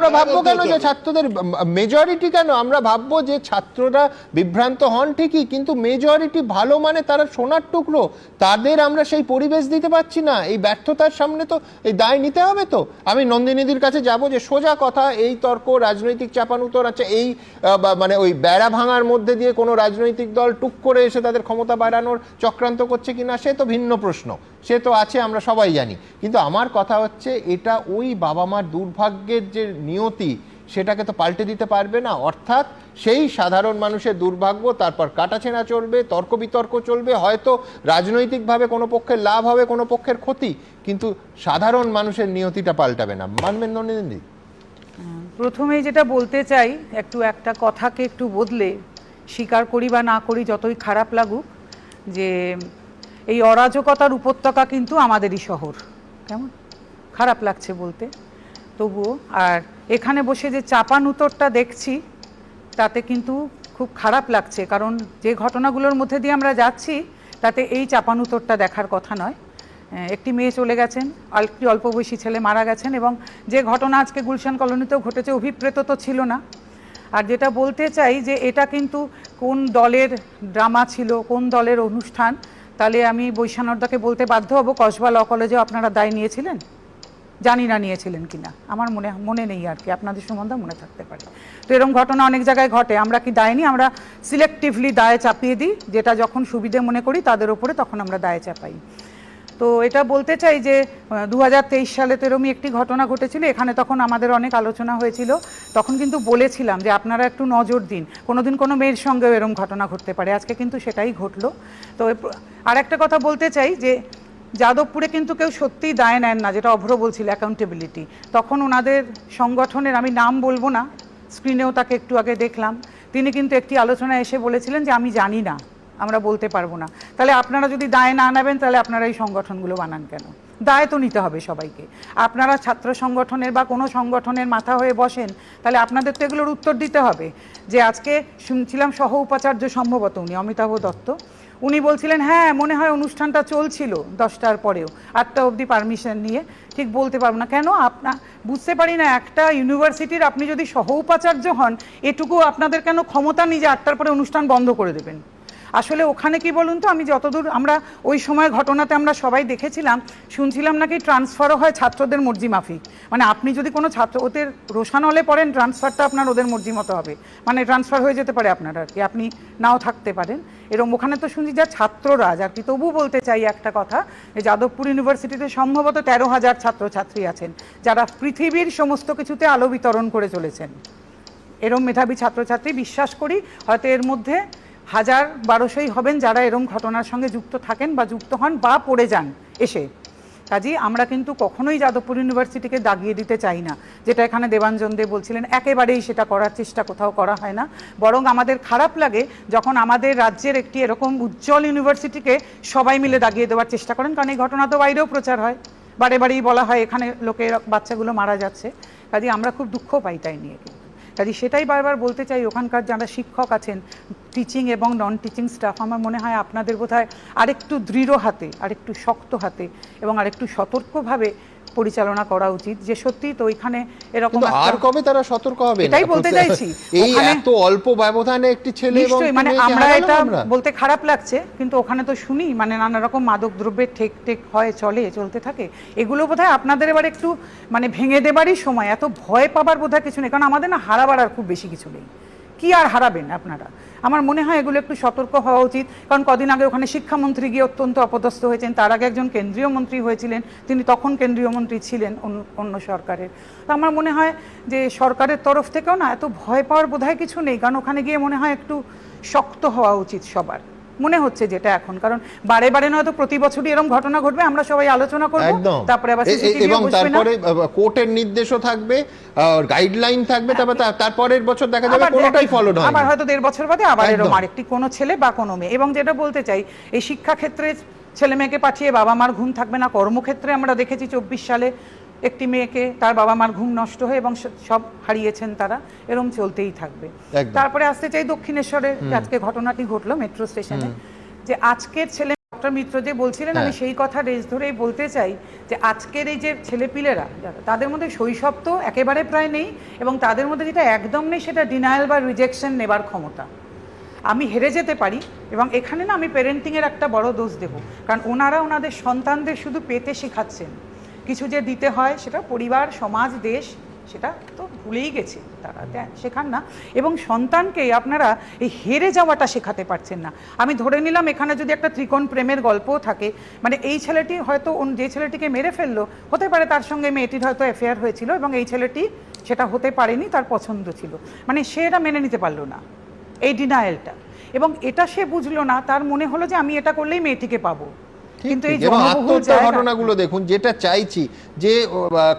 আমরা ভাববো কেন যে ছাত্রদের মেজরিটি কেন? আমরা ভাববো যে ছাত্ররা বিভ্রান্ত হন ঠিকই কিন্তু মেজরিটি ভালো মানে তারা সোনার টুকরো। তাদের আমরা সেই পরিবেশ দিতে পারছি না। এই ব্যর্থতার সামনে তো এই দায় নিতে হবে তো। আমি নন্দিনীদির কাছে যাব যে সোজা কথা এই তর্ক রাজনৈতিক চাপানুতর আছে এই মানে ওই বেড়া ভাঙার মধ্যে দিয়ে কোনো রাজনৈতিক দল টুক করে এসে তাদের ক্ষমতা বাড়ানোর চক্রান্ত করছে কিনা সে তো ভিন্ন প্রশ্ন। সে তো আছে, আমরা সবাই জানি। কিন্তু আমার কথা হচ্ছে, এটা ওই বাবা মার দুর্ভাগ্যের যে নিয়তি, সেটাকে তো পাল্টে দিতে পারবে না। অর্থাৎ সেই সাধারণ মানুষের দুর্ভাগ্য, তারপর কাটাছেঁড়া চলবে তর্ক বিতর্ক চলবে, হয়তো রাজনৈতিকভাবে কোনো পক্ষের লাভ হবে, কোনো পক্ষের ক্ষতি, কিন্তু সাধারণ মানুষের নিয়তিটা পাল্টাবে না। মানবেন নন্দিনী? প্রথমেই যেটা বলতে চাই, একটু একটা কথাকে একটু বদলে, স্বীকার করি বা না করি, যতই খারাপ লাগুক, যে এই অরাজকতার উপত্যকা কিন্তু আমাদেরই শহর। কেমন? খারাপ লাগছে বলতে। তবুও, আর এখানে বসে যে চাপান উত্তরটা দেখছি, তাতে কিন্তু খুব খারাপ লাগছে। কারণ যে ঘটনাগুলোর মধ্যে দিয়ে আমরা যাচ্ছি, তাতে এই চাপানুতরটা দেখার কথা নয়। একটি মেয়ে চলে গেছেন একটি অল্প বয়সী ছেলে মারা গেছেন এবং যে ঘটনা আজকে গুলশান কলোনিতেও ঘটেছে, অভিপ্রেত তো ছিল না। আর যেটা বলতে চাই যে এটা কিন্তু কোন দলের ড্রামা ছিল, কোন দলের অনুষ্ঠান তাহলে আমি বৈশানর্দাকে বলতে বাধ্য হব, কসবা ল কলেজেও আপনারা দায় নিয়েছিলেন? জানি না নিয়েছিলেন কিনা। আমার মনে মনে নেই আর কি, আপনাদের সম্বন্ধে মনে থাকতে পারে। তো এরকম ঘটনা অনেক জায়গায় ঘটে, আমরা কি দায় নিই? আমরা সিলেক্টিভলি দায় চাপিয়ে দিই, যেটা যখন সুবিধে মনে করি, তাদের উপরে তখন আমরা দায় চাপাই। তো এটা বলতে চাই যে দু হাজার তেইশ সালে তো এরমই একটি ঘটনা ঘটেছিল, এখানে তখন আমাদের অনেক আলোচনা হয়েছিল। তখন কিন্তু বলেছিলাম যে, আপনারা একটু নজর দিন, কোনোদিন কোনো মেয়ের সঙ্গেও এরকম ঘটনা ঘটতে পারে। আজকে কিন্তু সেটাই ঘটলো। তো আর একটা কথা বলতে চাই যে, যাদবপুরে কিন্তু কেউ সত্যিই দায় নেন না, যেটা অভ্র বলছিল অ্যাকাউন্টেবিলিটি তখন ওনাদের সংগঠনের, আমি নাম বলব না স্ক্রিনেও তাকে একটু আগে দেখলাম। তিনি কিন্তু একটি আলোচনায় এসে বলেছিলেন যে, আমি জানি না। আমরা বলতে পারব না। তাহলে আপনারা যদি দায় না নেবেন, তাহলে আপনারা এই সংগঠনগুলো বানান কেন? দায় তো নিতে হবে সবাইকে। আপনারা ছাত্র সংগঠনের বা কোনো সংগঠনের মাথা হয়ে বসেন, তাহলে আপনাদের তো এগুলোর উত্তর দিতে হবে। যে আজকে শুনছিলাম সহ উপাচার্য সম্ভবত উনি, অমিতাভ দত্ত। উনি বলছিলেন হ্যাঁ মনে হয় অনুষ্ঠানটা চলছিল দশটার পরেও। আটটা অবধি পারমিশন নিয়ে। ঠিক বলতে পারব না। কেন? আপনা বুঝতে পারি না, একটা ইউনিভার্সিটির আপনি যদি সহ উপাচার্য হন, এটুকু আপনাদের কেন ক্ষমতা নেই যে আটটার পরে অনুষ্ঠান বন্ধ করে দেবেন? আসলে ওখানে কি বলুন তো, আমি যতদূর আমরা ওই সময় ঘটনাতে আমরা সবাই দেখেছিলাম, শুনছিলাম নাকি ট্রান্সফারও হয় ছাত্রদের মর্জি মাফিক। মানে আপনি যদি কোনো ছাত্র, ওদের রোশানলে পড়েন ট্রান্সফারটা আপনার ওদের মর্জি মতো হবে। মানে ট্রান্সফার হয়ে যেতে পারে আপনার আর কি, আপনি নাও থাকতে পারেন। এরকম ওখানে তো শুনছি যা ছাত্ররা আর কি তবু বলতে চাই একটা কথা, যে যাদবপুর ইউনিভার্সিটিতে সম্ভবত তেরো হাজার ছাত্রছাত্রী আছেন, যারা পৃথিবীর সমস্ত কিছুতে আলো বিতরণ করে চলেছেন। এরম মেধাবী ছাত্রছাত্রী, বিশ্বাস করি, হয়তো এর মধ্যে হাজার বারোশোই হবেন যারা এরম ঘটনার সঙ্গে যুক্ত থাকেন বা যুক্ত হন বা পড়ে যান এসে। কাজেই আমরা কিন্তু কখনোই যাদবপুর ইউনিভার্সিটিকে দাগিয়ে দিতে চাই না। যেটা এখানে দেবাঞ্জন দে বলছিলেন, একেবারেই সেটা করার চেষ্টা কোথাও করা হয় না। বরং আমাদের খারাপ লাগে যখন আমাদের রাজ্যের একটি এরকম উজ্জ্বল ইউনিভার্সিটিকে সবাই মিলে দাগিয়ে দেওয়ার চেষ্টা করেন। কারণ এই ঘটনা তো বাইরেও প্রচার হয়। বারে বারেই বলা হয়, এখানে লোকের বাচ্চাগুলো মারা যাচ্ছে। কাজেই আমরা খুব দুঃখ পাই তাই নিয়ে কাজে সেটাই বারবার বলতে চাই, ওখানকার যারা শিক্ষক আছেন টিচিং এবং নন টিচিং স্টাফ আমার মনে হয় আপনাদের বোধহয় আরেকটু দৃঢ় হাতে, আরেকটু শক্ত হাতে এবং আরেকটু সতর্কভাবে পরিচালনা করা উচিত যে সত্যি তো ওইখানে এরকম আর কবে তারা সতর্ক হবে এটাই বলতে চাইছি। এই এত অল্প ব্যবধানে একটি ছেলে এবং নিশ্চয়ই মানে আমরা এটা বলতে খারাপ লাগছে কিন্তু ওখানে তো শুনি মানে নানা রকম মাদক দ্রব্যের ঠেক টেক হয় চলে চলতে থাকে। এগুলো বোধহয় আপনাদের এবার একটু মানে ভেঙে দেবারই সময় এত ভয় পাবার বোধহয় কিছু নেই কারণ আমাদের না হারাবার আর খুব বেশি কিছু নেই। কি আর হারাবেন আপনারা? আমার মনে হয় এগুলো একটু সতর্ক হওয়া উচিত। কারণ কদিন আগে ওখানে শিক্ষামন্ত্রী গিয়ে অত্যন্ত অপদস্থ হয়েছেন। তার আগে একজন কেন্দ্রীয় মন্ত্রী হয়েছিলেন। তিনি তখন কেন্দ্রীয় মন্ত্রী ছিলেন অন্য- সরকারের। তো আমার মনে হয় যে সরকারের তরফ থেকেও না এত ভয় পাওয়ার বোধহয় কিছু নেই। কারণ ওখানে গিয়ে মনে হয় একটু শক্ত হওয়া উচিত সবার। মনে হচ্ছে যেটা এখন। কারণ বারে বারে নয়তো প্রতি বছরই এরকম ঘটনা ঘটবে আমরা সবাই আলোচনা করব তারপরে আবার এবং তারপরে কোর্টের নির্দেশও থাকবে গাইডলাইন থাকবে তারপর তারপরের বছর দেখা যাবে কোনোটাই ফলো নয় আবার হয়তো দেড় বছর বাদে আবার এরকম আরেকটি কোনো ছেলে বা কোনো মেয়ে। এবং যেটা বলতে চাই এই শিক্ষা ক্ষেত্রে ছেলে মেয়েকে পাঠিয়ে বাবা মার ঘুম থাকবে না কর্মক্ষেত্রে আমরা দেখেছি চব্বিশ সালে একটি মেয়েকে তার বাবা মার ঘুম নষ্ট হয়ে এবং সব হারিয়েছেন তারা এরম চলতেই থাকবে। তারপরে আসতে চাই দক্ষিণেশ্বরে আজকে ঘটনাটি ঘটলো মেট্রো স্টেশনে যে আজকের ছেলে ডক্টর মিত্র যে বলছিলেন আমি হ্যাঁ। সেই কথা রেস ধরেই বলতে চাই যে আজকের এই যে ছেলেপিলেরা তাদের মধ্যে শৈশব তো একেবারে প্রায় নেই এবং তাদের মধ্যে যেটা একদম নেই সেটা ডিনায়াল বা রিজেকশন নেবার ক্ষমতা। আমি হেরে যেতে পারি এবং এখানে না আমি প্যারেন্টিংয়ের একটা বড় দোষ দেব। কারণ ওনারা ওনাদের সন্তানদের শুধু পেতে শেখাচ্ছেন। কিছু যে দিতে হয় সেটা পরিবার, সমাজ, দেশ, সেটা তো ভুলেই গেছে তারা। শেখান না। এবং সন্তানকে আপনারা এই হেরে যাওয়াটা শেখাতে পারছেন না। আমি ধরে নিলাম এখানে যদি একটা ত্রিকোণ প্রেমের গল্পও থাকে মানে এই ছেলেটি হয়তো যে ছেলেটিকে মেরে ফেলল, হতে পারে তার সঙ্গে মেয়েটির হয়তো অ্যাফেয়ার হয়েছিল এবং এই ছেলেটি সেটা হতে পারেনি, তার পছন্দ ছিল। মানে সে এটা মেনে নিতে পারল না, এই ডিনায়েলটা এবং এটা সে বুঝলো না, তার মনে হলো যে আমি এটা করলেই মেয়েটিকে পাবো। কিন্তু এবং জনবহুল ঘটনাগুলো দেখুন যেটা চাইছি যে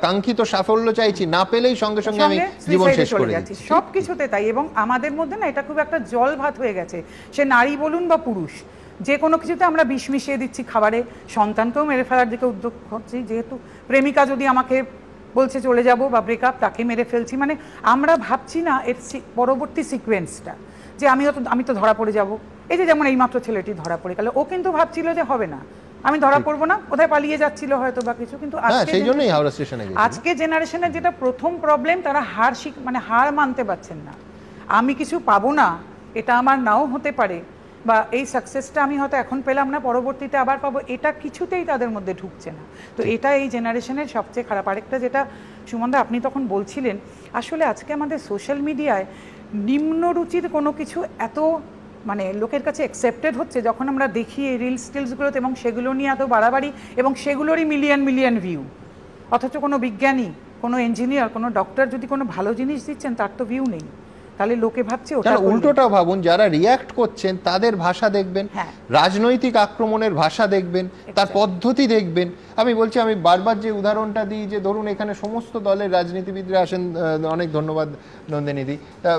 কাঙ্ক্ষিত সাফল্য চাইছি না পেলেই সঙ্গে সঙ্গে আমি জীবন শেষ করে যাচ্ছি দিচ্ছি। সব কিছুতে তাই এবং আমাদের মধ্যে না এটা খুব একটা জল ভাত হয়ে গেছে। সে নারী বলুন বা পুরুষ যে কোনো কিছুতে আমরা বিষ মিশিয়ে দিচ্ছি খাবারে। সন্তানকেও মেরে ফেলার দিকে উদ্যোগ হচ্ছি যেহেতু প্রেমিকা যদি আমাকে বলছে চলে যাব বা ব্রেকআপ তাকে মেরে ফেলছি মানে আমরা ভাবছি না এর পরবর্তী সিকোয়েন্সটা যে আমি তো আমি তো ধরা পড়ে যাব। এই যে যেমন এইমাত্র ছেলেটি ধরা পড়ে গেল ও কিন্তু ভাবছিল যে হবে না। আমি ধরা পড়ব না কোথায় পালিয়ে যাচ্ছিল হয়তো বা কিছু কিন্তু হ্যাঁ আজকে সেই জন্যই হাওড়া স্টেশনে আজকে জেনারেশনের যেটা প্রথম প্রবলেম তারা হার শিখ মানে হার মানতে পারছেন না। আমি কিছু পাবো না এটা আমার নাও হতে পারে বা এই সাকসেসটা আমি হয়তো এখন পেলাম না পরবর্তীতে আবার পাবো এটা কিছুতেই তাদের মধ্যে ঢুকছে না। তো এটা এই জেনারেশনের সবচেয়ে খারাপ। আরেকটা যেটা সুমনদা আপনি তখন বলছিলেন আসলে আজকে আমাদের সোশ্যাল মিডিয়ায় নিম্নরুচির কোনো কিছু এত মানে লোকের কাছে অ্যাকসেপ্টেড হচ্ছে যখন আমরা দেখি এই রিলস টিলসগুলোতে এবং সেগুলো নিয়ে এত বাড়াবাড়ি এবং সেগুলোরই মিলিয়ন মিলিয়ন ভিউ অথচ কোনো বিজ্ঞানী কোনো ইঞ্জিনিয়ার কোনো ডক্টর যদি কোনো ভালো জিনিস দিচ্ছেন তার তো ভিউ নেই। তাহলে লোকে ভাবছে ওটা উল্টোটা ভাবুন যারা রিয়াক্ট করছেন তাদের ভাষা দেখবেন হ্যাঁ। রাজনৈতিক আক্রমণের ভাষা দেখবেন তার পদ্ধতি দেখবেন। আমি বলছি আমি বারবার যে উদাহরণটা দিই যে ধরুন এখানে সমস্ত দলের রাজনীতিবিদরা আসেন অনেক ধন্যবাদ নন্দিনীদি তা